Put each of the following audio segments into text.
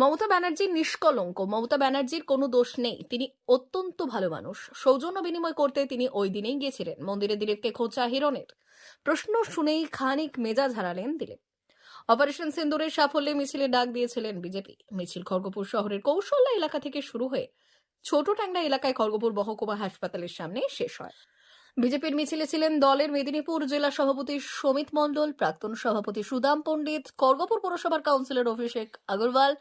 মমতা ব্যানার্জি নিষ্কলঙ্ক। মমতা ব্যানার্জির কোনো দোষ নেই। তিনি অত্যন্ত ভালো মানুষ। সৌজন্য বিনিময় করতে তিনি ওই দিনেই গিয়েছিলেন। মন্দিরে দিলীপকে খোঁচা হিরণের। প্রশ্ন শুনেই খানিক মেজাজ হারালেন দিলীপ। অপারেশন সিন্দুরের সাফল্যে মিছিলে ডাক দিয়েছিলেন বিজেপি। মিছিল খড়গপুর শহরের কৌশল্যা এলাকা থেকে শুরু হয়ে ছোট ট্যাংরা এলাকায় খড়গপুর মহকুমা হাসপাতালের সামনে শেষ হয়। বিজেপির মিছিলে ছিলেন দলের মেদিনীপুর জেলা সভাপতি সমিত মণ্ডল, প্রাক্তন সভাপতি সুদাম পণ্ডিত, খড়গপুর পৌরসভার কাউন্সিলর অভিষেক আগরওয়াল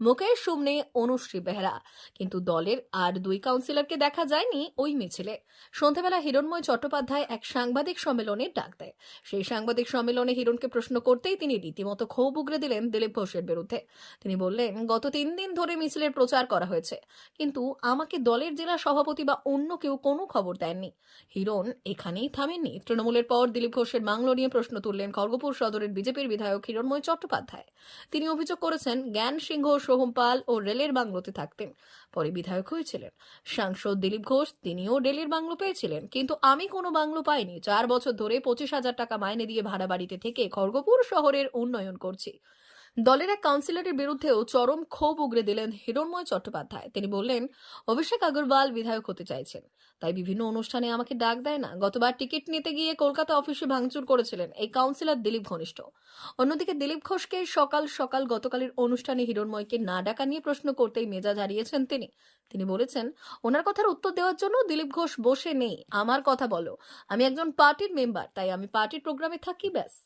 মুকেশ সুমনে অনুশ্রী বেহরা। কিন্তু দলের আর দুই কাউন্সিলরকে দেখা যায়নি ওই মিছিলে। সন্ধ্যাবেলা হিরণময় চট্টোপাধ্যায় এক সাংবাদিক সম্মেলনে ডাক দেয়। সেই সাংবাদিক সম্মেলনে হিরণকে প্রশ্ন করতেই তিনি রীতিমতো ক্ষোভ উগরে দিলেন দিলীপ ঘোষের বিরুদ্ধে। তিনি বললেন, গত তিন দিন ধরে মিছিলের প্রচার করা হয়েছে। কিন্তু আমাকে দলের জেলা সভাপতি বা অন্য কেউ কোনো খবর দেননি। হিরণ এখানেই থামেননি। তৃণমূলের পর দিলীপ ঘোষের বাংলো নিয়ে প্রশ্ন তুললেন খড়গপুর সদরের বিজেপির বিধায়ক হিরণময় চট্টোপাধ্যায়। তিনি অভিযোগ করেছেন, জ্ঞান সিংহ সোহম পাল ও রেলের বাংলোতে থাকতেন। পরে বিধায়ক হয়েছিলেন। সাংসদ দিলীপ ঘোষ, তিনিও রেলের বাংলো পেয়েছিলেন। কিন্তু আমি কোনো বাংলো পাইনি। চার বছর ধরে পঁচিশ হাজার টাকা মাইনে দিয়ে ভাড়া বাড়িতে থেকে খড়গপুর শহরের উন্নয়ন করছি। দলের এক কাউন্সিলরের বিরুদ্ধেও চরম ক্ষোভ উগরে দিলেন হিরণময় চট্টোপাধ্যায়। তিনি বললেন, অভিষেক আগরওয়াল বিধায়ক হতে চাইছেন, তাই বিভিন্ন অনুষ্ঠানে আমাকে ডাক দেয় না। গতবার টিকিট নিতে গিয়ে কলকাতা অফিসে ভাঙচুর করেছিলেন এই কাউন্সিলর দিলীপ ঘনিষ্ঠ। অন্যদিকে দিলীপ ঘোষকে সকাল সকাল গতকালের অনুষ্ঠানে হিরণময়কে না ডাকা নিয়ে প্রশ্ন করতেই মেজাজ হারিয়েছেন তিনি। তিনি বলেছেন, ওনার কথার উত্তর দেওয়ার জন্য দিলীপ ঘোষ বসে নেই। আমার কথা বলো। আমি একজন পার্টির মেম্বার, তাই আমি পার্টির প্রোগ্রামে থাকি, ব্যাস।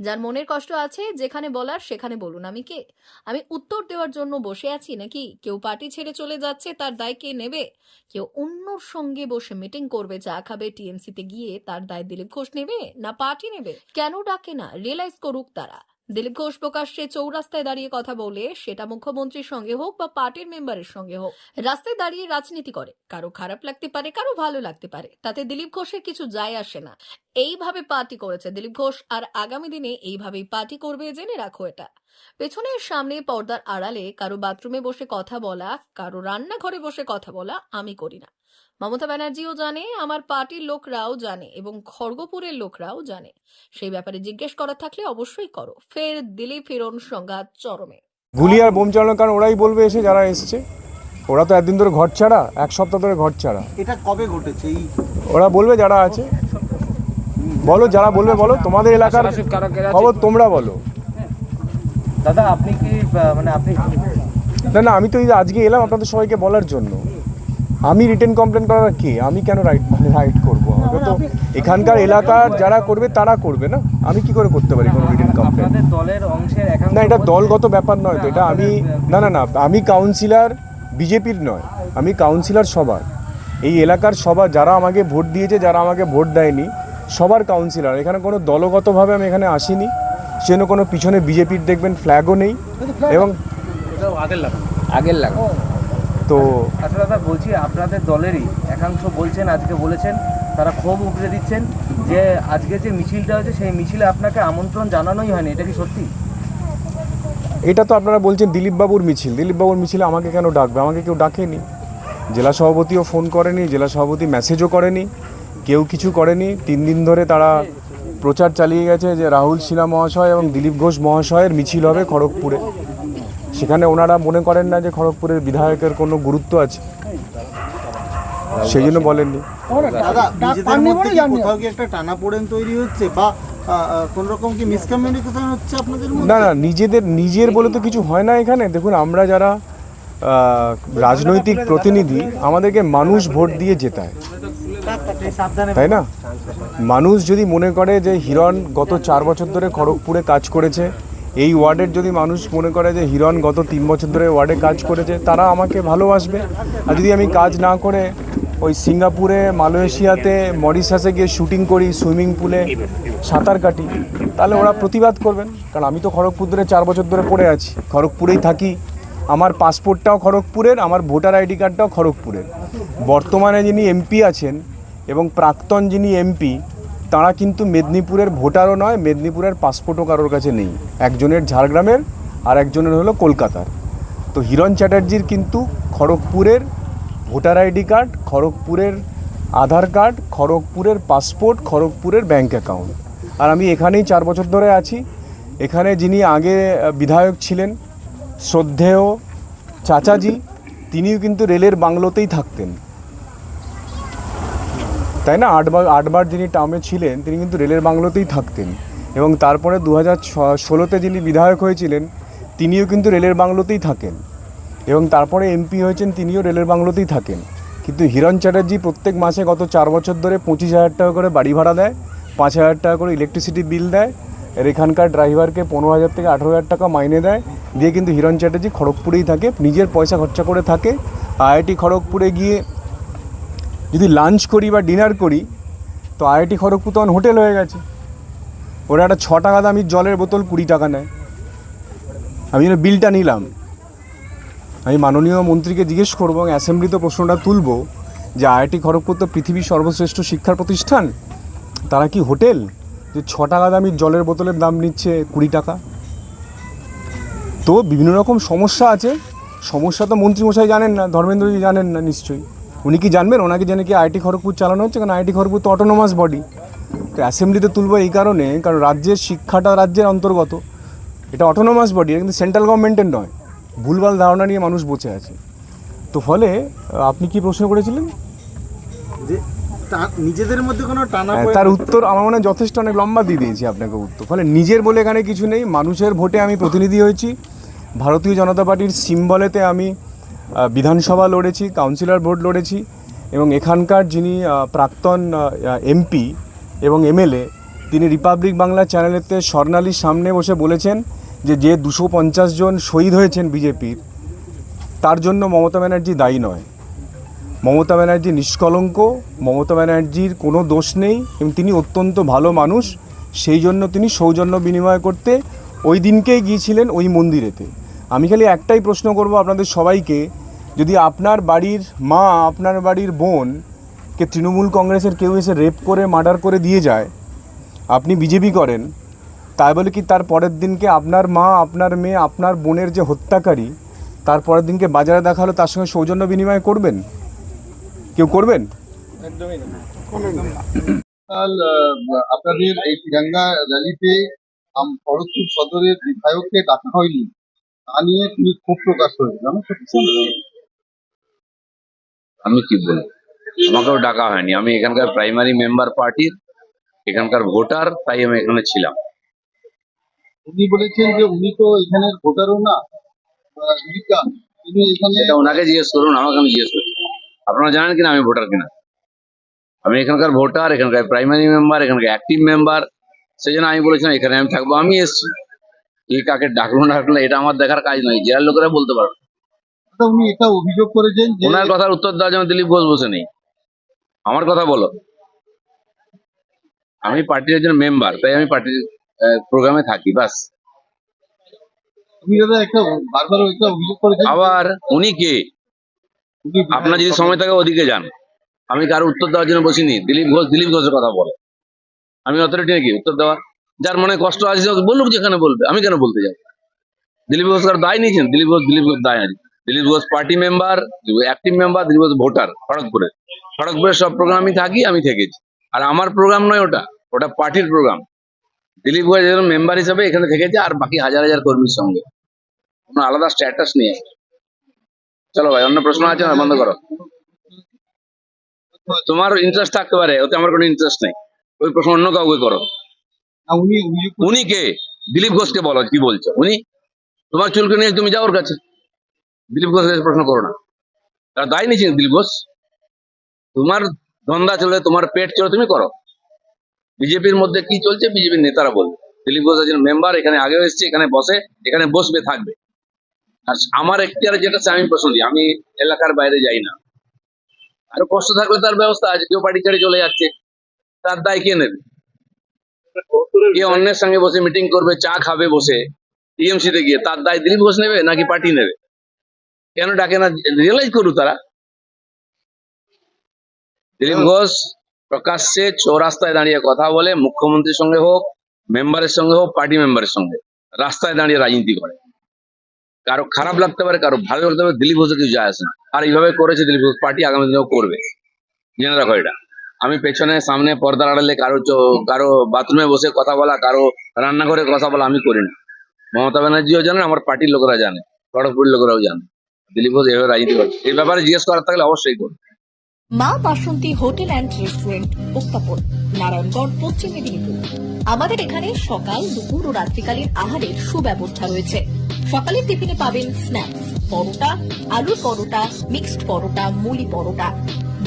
যার মনের কষ্ট আছে, যেখানে বলার সেখানে বলুন, আমি কে? আমি উত্তর দেওয়ার জন্য বসে আছি নাকি? কেউ পার্টি ছেড়ে চলে যাচ্ছে, তার দায় কে নেবে? কেউ অন্যর সঙ্গে বসে মিটিং করবে, চা খাবে টিএমসিতে গিয়ে তার দায় দিলীপ ঘোষ নেবে না পার্টি নেবে? কেন ডাকে না? রিয়েলাইজ করুক তারা। দিলীপ ঘোষ প্রকাশ্যে চৌরাস্তায় দাঁড়িয়ে কথা বলে সেটা মুখ্যমন্ত্রীর সঙ্গে হোক বা পার্টির মেম্বারের সঙ্গে হোক, রাস্তায় দাঁড়িয়ে রাজনীতি করে। কারও খারাপ লাগতে পারে, কারও ভালো লাগতে পারে। তাতে দিলীপ ঘোষের কিছু যায় আসে না। এইভাবে পার্টি করেছে দিলীপ ঘোষ, আর আগামী দিনে এইভাবেই পার্টি করবে জেনে রাখো এটা। পেছনের সামনে পর্দার আড়ালে কারও বাথরুমে বসে কথা বলা, কারও রান্নাঘরে বসে কথা বলা আমি করি না। মমতা ব্যানার্জিও জানে আমার পার্টির লোকরাও জানে এবং খড়গপুরের লোকরাও জানে। সেই ব্যাপারে জিজ্ঞেস করার থাকলে অবশ্যই করো। ফের দিলীপ ফেরন সংঘাত চরমে। গুলি আর বোম চালানোর কারণ ওরাই বলবে এসে যারা এসছে। ওরা তো একদিন ধরে ঘর ছাড়া এক সপ্তাহ ধরে ঘর ছাড়া। এটা কবে ঘটেছে? এই ওরা বলবে যারা আছে। বলো যারা বলবে বলো তোমাদের এলাকার খবর তোমরা বলো। দাদা আপনি কি মানে আপনি না না আমি তো এই আজকে এলাম আপনাদের সবাইকে বলার জন্য। আমি রিটেন কমপ্লেন করার কে? আমি কেন রাইট মানে রাইট করব আমাকে তো এখানকার এলাকার যারা করবে তারা করবে না? আমি কি করে করতে পারি কোনো রিটেন কমপ্লেন আপনাদের দলের অংশের একাংশ না এটা দলগত ব্যাপার নয় তো এটা আমি না না না আমি কাউন্সিলর বিজেপির নয় আমি কাউন্সিলর সবার এই এলাকার সবার যারা আমাকে ভোট দিয়েছে যারা আমাকে ভোট দেয়নি সবার কাউন্সিলর এখানে কোনো দলগতভাবে আমি এখানে আসিনি। সেজন্য কোনো পিছনে বিজেপির দেখবেন ফ্ল্যাগও নেই। এবং আগের লাগা আগের লাগা তো আচ্ছা দাদা বলছি আপনাদের দলেরই একাংশ বলছেন আজকে বলেছেন তারা ক্ষোভ উগরে দিচ্ছেন যে আজকে যে মিছিলটা হয়েছে সেই মিছিলে আপনাকে আমন্ত্রণ জানানোই হয়নি এটা কি সত্যি? এটা তো আপনারা বলছেন দিলীপবাবুর মিছিল। দিলীপবাবুর মিছিলে আমাকে কেন ডাকবে? আমাকে কেউ ডাকেনি। জেলা সভাপতিও ফোন করেনি জেলা সভাপতি মেসেজও করেনি কেউ কিছু করেনি। তিন দিন ধরে তারা প্রচার চালিয়ে গেছে যে রাহুল সিনহা মহাশয় এবং দিলীপ ঘোষ মহাশয়ের মিছিল হবে খড়গপুরে। সেখানে ওনারা মনে করেন না যে খড়গপুরের বিধায়কের কোনো গুরুত্ব আছে। সেই জন্য বলেননি দাদা নিজেদের মধ্যে কি কোথাও কি একটা টানাপোড়েন তৈরি হচ্ছে বা কোন রকম কি মিসকমিউনিকেশন হচ্ছে আপনাদের মধ্যে? না না নিজেদের নিজের বলে তো কিছু হয় না এখানে। দেখুন আমরা যারা আহ, রাজনৈতিক প্রতিনিধি আমাদেরকে মানুষ ভোট দিয়ে জেতায় তাই না? মানুষ যদি মনে করে যে হিরণ গত চার বছর ধরে খড়গপুরে কাজ করেছে এই ওয়ার্ডের যদি মানুষ মনে করে যে হিরণ গত তিন বছর ধরে ওয়ার্ডে কাজ করেছে, তারা আমাকে ভালোবাসবে। আর যদি আমি কাজ না করে ওই সিঙ্গাপুরে, মালয়েশিয়াতে, মরিশাসে গিয়ে শুটিং করি, সুইমিং পুলে, সাঁতার কাটি, তাহলে ওরা প্রতিবাদ করবেন। কারণ আমি তো খড়গপুর ধরে চার বছর ধরে পড়ে আছি। খড়গপুরেই থাকি। আমার পাসপোর্টটাও খড়গপুরের, আমার ভোটার আইডি কার্ডটাও খড়গপুরের। বর্তমানে যিনি এমপি আছেন এবং প্রাক্তন যিনি এমপি তারা কিন্তু মেদিনীপুরের ভোটারও নয়, মেদিনীপুরের পাসপোর্টও কারোর কাছে নেই। একজনের ঝাড়গ্রামের আর একজনের হলো কলকাতার। তো হিরণ চ্যাটার্জির কিন্তু খড়গপুরের ভোটার আইডি কার্ড, খড়গপুরের আধার কার্ড, খড়গপুরের পাসপোর্ট খড়গপুরের ব্যাঙ্ক অ্যাকাউন্ট আর আমি এখানেই চার বছর ধরে আছি। এখানে যিনি আগে বিধায়ক ছিলেন, শ্রদ্ধেয় চাচাজি, তিনিও কিন্তু রেলের বাংলোতেই থাকতেন। তাই না? আটবার আটবার যিনি টার্মে ছিলেন, তিনি কিন্তু রেলের বাংলোতেই থাকতেন। এবং তারপরে দু হাজার ষোলোতে যিনি বিধায়ক হয়েছিলেন, তিনিও কিন্তু রেলের বাংলোতেই থাকেন। এবং তারপরে এমপি হয়েছেন, তিনিও রেলের বাংলোতেই থাকেন। কিন্তু হিরণ চ্যাটার্জি প্রত্যেক মাসে গত চার বছর ধরে পঁচিশ হাজার টাকা করে বাড়ি ভাড়া দেয়, পাঁচ হাজার টাকা করে ইলেকট্রিসিটি বিল দেয়, আর এখানকার ড্রাইভারকে পনেরো হাজার থেকে আঠেরো হাজার টাকা মাইনে দেয়। দিয়ে কিন্তু হিরণ চ্যাটার্জি খড়গপুরেই থাকে, নিজের পয়সা খরচা করে থাকে। আইআইটি খড়গপুরে গিয়ে যদি লাঞ্চ করি বা ডিনার করি, তো আইআইটি খড়গপুর তখন হোটেল হয়ে গেছে। ওরা একটা ছ টাকা দামি জলের বোতল কুড়ি টাকা নেয়। আমি যেন বিলটা নিলাম। আমি মাননীয় মন্ত্রীকে জিজ্ঞেস করব এবং অ্যাসেম্বলিতে প্রশ্নটা তুলবো যে আইআইটি খড়গপুর তো পৃথিবীর সর্বশ্রেষ্ঠ শিক্ষার প্রতিষ্ঠান, তারা কি হোটেল যে ছ টাকা দামি জলের বোতলের দাম নিচ্ছে কুড়ি টাকা? তো বিভিন্ন রকম সমস্যা আছে। সমস্যা তো মন্ত্রীমশাই জানেন না, ধর্মেন্দ্রজি জানেন না নিশ্চয়ই। উনি কি জানবেন? ওনাকে জানে কি আইটি খড়গপুর চালানো হচ্ছে? কারণ আইটি খড়গপুর তো অটোনোমাস বডি তো অ্যাসেম্বলিতে তুলবো এই কারণে কারণ রাজ্যের শিক্ষাটা রাজ্যের অন্তর্গত। এটা অটোনোমাস বডি কিন্তু সেন্ট্রাল গভর্নমেন্টের নয়। ভুলভাল ধারণা নিয়ে মানুষ বসে আছে। তো ফলে আপনি কি প্রশ্ন করেছিলেন? যে নিজেদের মধ্যে কোনো টানা হ্যাঁ, তার উত্তর আমার মনে হয় যথেষ্ট অনেক লম্বা দিয়ে দিয়েছি আপনাকে উত্তর। ফলে নিজের বলে এখানে কিছু নেই। মানুষের ভোটে আমি প্রতিনিধি হয়েছি। ভারতীয় জনতা পার্টির সিম্বলেতে আমি বিধানসভা লড়েছি, কাউন্সিলর ভোট লড়েছি এবং এখানকার যিনি প্রাক্তন এমপি এবং এমএলএ, তিনি রিপাবলিক বাংলা চ্যানেলেতে স্বর্ণালীর সামনে বসে বলেছেন যে যে দুশো পঞ্চাশ জন শহীদ হয়েছেন বিজেপির, তার জন্য মমতা ব্যানার্জি দায়ী নয়। মমতা ব্যানার্জি নিষ্কলঙ্ক, মমতা ব্যানার্জির কোনো দোষ নেই এবং তিনি অত্যন্ত ভালো মানুষ, সেই জন্য তিনি সৌজন্য বিনিময় করতে ওই দিনকেই গিয়েছিলেন ওই মন্দিরেতে। আমি খালি একটাই প্রশ্ন করব আপনাদের সবাইকে, যদি আপনার বাড়ির মা, আপনার বাড়ির বোনকে তৃণমূল কংগ্রেসের কেউ এসে রেপ করে মার্ডার করে দিয়ে যায়, আপনি বিজেপি করেন, তাই বলে কি তার পরের দিনকে আপনার মা, আপনার মেয়ে, আপনার বোনের যে হত্যাকারী, তার পরের দিনকে বাজারে দেখা হলো তার সঙ্গে সৌজন্য বিনিময় করবেন? কেউ করবেন? আপনাদের এই তিরঙ্গা র্যালিতে সদরের বিধায়ককে ডাকা হয়নি। তা নিয়ে তিনি ক্ষোভ প্রকাশ করেছেন আমি সত্যি আমি কি বলব? আমাকেও ডাকা হয়নি। আমি এখানকার প্রাইমারি মেম্বার পার্টির এখানকার ভোটার তাই আমি এখানে ছিলাম। উনি বলেছেন যে উনি তো এখানের ভোটারও না আহ, জীবিকা তিনি এখানে এটা ওনাকে জিজ্ঞেস করুন আমাকে আমি জিজ্ঞেস করছি আপনারা জানেন কিনা আমি ভোটার কিনা? আমি এখানকার ভোটার এখানকার প্রাইমারি মেম্বার এখানকার অ্যাক্টিভ মেম্বার সেই জন্য আমি বলেছিলাম এখানে আমি থাকব। আমি এসছি। কে কাকে ডাকলো না ডাকলো এটা আমার দেখার কাজ নয় জেলার লোকেরা বলতে পারবে। উনি এটা অভিযোগ করেছেন ওনার কথার উত্তর দেওয়ার জন্য দিলীপ ঘোষ বসে নেই আমার কথা বলো। আমি পার্টির একজন মেম্বার তাই আমি পার্টির প্রোগ্রামে থাকি বাস। আবার উনি কে? আপনার যদি সময় থাকে ওদিকে যান। আমি কারও উত্তর দেওয়ার জন্য বসিনি। দিলীপ ঘোষ দিলীপ ঘোষের কথা বলে। আমি অথরিটি নাকি? উত্তর দেওয়া যার মনে কষ্ট আছে বলুক যেখানে বলবে, আমি কেন বলতে যাই দিলীপ ঘোষ কারও দায় নিয়েছেন? দিলীপ ঘোষ দিলীপ ঘোষ দায় আছে Dilip Ghosh party member active member Dilip Ghosh voter, খড়গপুরে। খড়গপুরের সব প্রোগ্রামই থাকি, আমি থেকেছি। আর আমার প্রোগ্রাম নয় ওটা ওটা পার্টির প্রোগ্রাম। দিলীপ ঘোষ একজন মেম্বার হিসাবে এখানে থেকেছে, আর বাকি হাজার হাজার কর্মীর সঙ্গে। কোনো আলাদা স্ট্যাটাস নিয়ে চলো ভাই, অন্য প্রশ্ন আছে বন্ধ করো। তোমার ইন্টারেস্ট থাকতে পারে, ওতে আমার কোনো ইন্টারেস্ট নেই। ওই প্রশ্ন অন্য কাউকে করো। উনি কে? দিলীপ ঘোষকে বলো, কি বলছো? উনি? তোমার চুলকে নিয়ে তুমি যাও ওর কাছে। দিলীপ কাছে প্রশ্ন করো না। তার দায় নিয়েছেন দিলীপ ঘোষ। তোমার ধন্দা চলে, তোমার পেট চলে, তুমি করো। বিজেপির মধ্যে কি চলছে, বিজেপির নেতারা বলবে। দিলীপ ঘোষ একজন মেম্বার এখানে আগেও এসেছে, এখানে বসে, এখানে বসবে, থাকবে। আর আমার এখতিয়ারে যেটা আমি প্রশ্ন দিই। আমি এলাকার বাইরে যাই না। আরও কষ্ট থাকলে তার ব্যবস্থা আছে, কেউ বাড়ি ছেড়ে চলে যাচ্ছে। তার দায় কে নেবে? কে অন্যের সঙ্গে বসে মিটিং করবে, চা খাবে বসে টিএমসি তে গিয়ে, তার দায় দিলীপ ঘোষ নেবে নাকি পার্টি নেবে? কেন ডাকে না? রিয়েলাইজ করুক তারা। দিলীপ ঘোষ প্রকাশ্যে চৌরাস্তায় দাঁড়িয়ে কথা বলে, মুখ্যমন্ত্রীর সঙ্গে হোক মেম্বারের সঙ্গে হোক পার্টি মেম্বারের সঙ্গে। রাস্তায় দাঁড়িয়ে রাজনীতি করে। কারও খারাপ লাগতে পারে, কারও ভালো লাগতে পারে, দিলীপ ঘোষের কিছু যায় আসে না। আর এইভাবে করেছে দিলীপ ঘোষ পার্টি আগামী দিনেও করবে। জেনে রাখো এটা। আমি পেছনে সামনে পর্দার আড়ালে কারও কারও বাথরুমে বসে কথা বলা, কারও রান্নাঘরে কথা বলা আমি করি না। মমতা ব্যানার্জিও জানেন, আমার পার্টির লোকেরা জানে খড়গপুরের লোকেরাও জানে। দিলীপ ঘোষ এভাবে রাজনীতি করছে এই ব্যাপারে জিজ্ঞেস করার থাকলে অবশ্যই করুন মা বাসন্তী হোটেল অ্যান্ড রেস্টুরেন্ট, উত্তাপন, নারায়ণগড়, পশ্চিম মেদিনীপুর। আমাদের এখানে সকাল, দুপুর ও রাত্রিকালীন আহারের সুব্যবস্থা রয়েছে। সকালের টিফিনে পাবেন স্ন্যাক্স পরোটা, আলুর পরোটা মিক্সড পরোটা, মুলি পরোটা।